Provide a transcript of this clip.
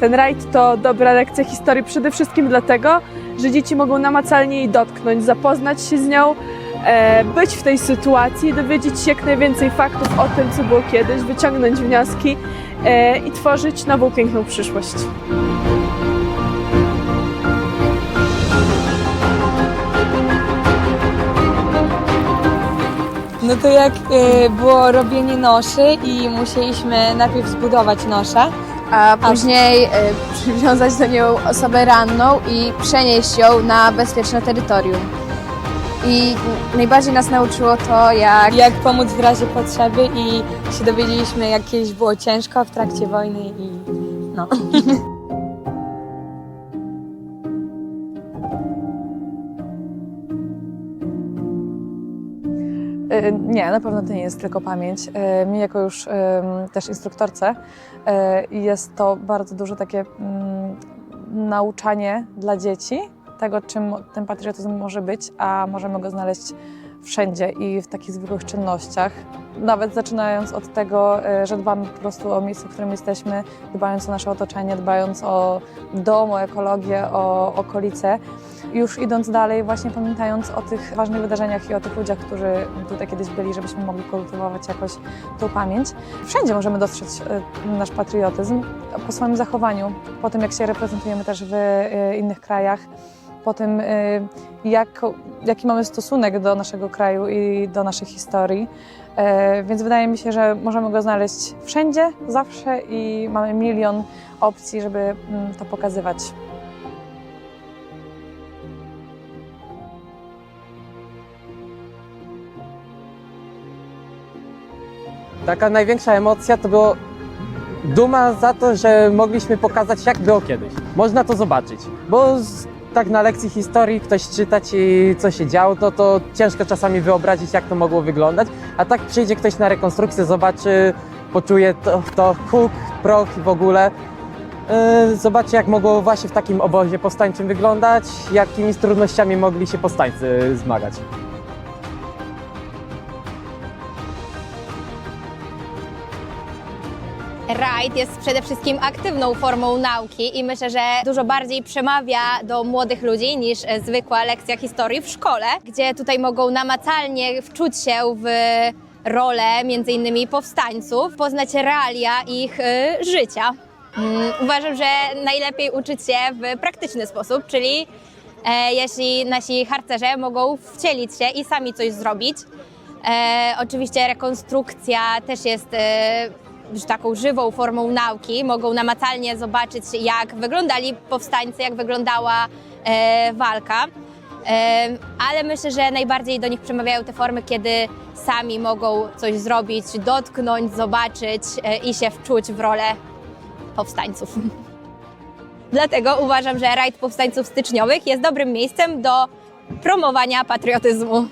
Ten rajd to dobra lekcja historii przede wszystkim dlatego, że dzieci mogą namacalnie jej dotknąć, zapoznać się z nią, e, być w tej sytuacji, dowiedzieć się jak najwięcej faktów o tym, co było kiedyś, wyciągnąć wnioski e, i tworzyć nową, piękną przyszłość. No to jak y, było robienie noszy i musieliśmy najpierw zbudować noszę. A później y, przywiązać do nią osobę ranną i przenieść ją na bezpieczne terytorium. I najbardziej nas nauczyło to, jak Jak pomóc w razie potrzeby i się dowiedzieliśmy jak kiedyś było ciężko w trakcie wojny i no. Nie, na pewno to nie jest tylko pamięć. E, Mi jako już też instruktorce e, jest to bardzo duże takie mm, nauczanie dla dzieci tego, czym ten patriotyzm może być, a możemy go znaleźć wszędzie i w takich zwykłych czynnościach. Nawet zaczynając od tego, e, że dbamy po prostu o miejsce, w którym jesteśmy, dbając o nasze otoczenie, dbając o dom, o ekologię, o okolice. Już idąc dalej, właśnie pamiętając o tych ważnych wydarzeniach i o tych ludziach, którzy tutaj kiedyś byli, żebyśmy mogli kultywować jakoś tą pamięć. Wszędzie możemy dostrzec e, nasz patriotyzm po swoim zachowaniu, po tym jak się reprezentujemy też w e, innych krajach, po tym e, jak, jaki mamy stosunek do naszego kraju i do naszej historii. E, Więc wydaje mi się, że możemy go znaleźć wszędzie, zawsze i mamy milion opcji, żeby mm, to pokazywać. Taka największa emocja to było duma za to, że mogliśmy pokazać, jak było kiedyś. Można to zobaczyć, bo tak na lekcji historii ktoś czyta ci, co się działo, to, to ciężko czasami wyobrazić, jak to mogło wyglądać, a tak przyjdzie ktoś na rekonstrukcję, zobaczy, poczuje to, to huk, proch i w ogóle. Yy, zobaczy, jak mogło właśnie w takim obozie powstańczym wyglądać, jakimi z trudnościami mogli się powstańcy zmagać. Rajd jest przede wszystkim aktywną formą nauki i myślę, że dużo bardziej przemawia do młodych ludzi niż e, zwykła lekcja historii w szkole, gdzie tutaj mogą namacalnie wczuć się w rolę między innymi powstańców, poznać realia ich e, życia. Mm, Uważam, że najlepiej uczyć się w praktyczny sposób, czyli e, jeśli nasi harcerze mogą wcielić się i sami coś zrobić. Oczywiście rekonstrukcja też jest taką żywą formą nauki. Mogą namacalnie zobaczyć, jak wyglądali powstańcy, jak wyglądała e, walka. E, ale myślę, że najbardziej do nich przemawiają te formy, kiedy sami mogą coś zrobić, dotknąć, zobaczyć e, i się wczuć w rolę powstańców. Dlatego uważam, że rajd powstańców styczniowych jest dobrym miejscem do promowania patriotyzmu.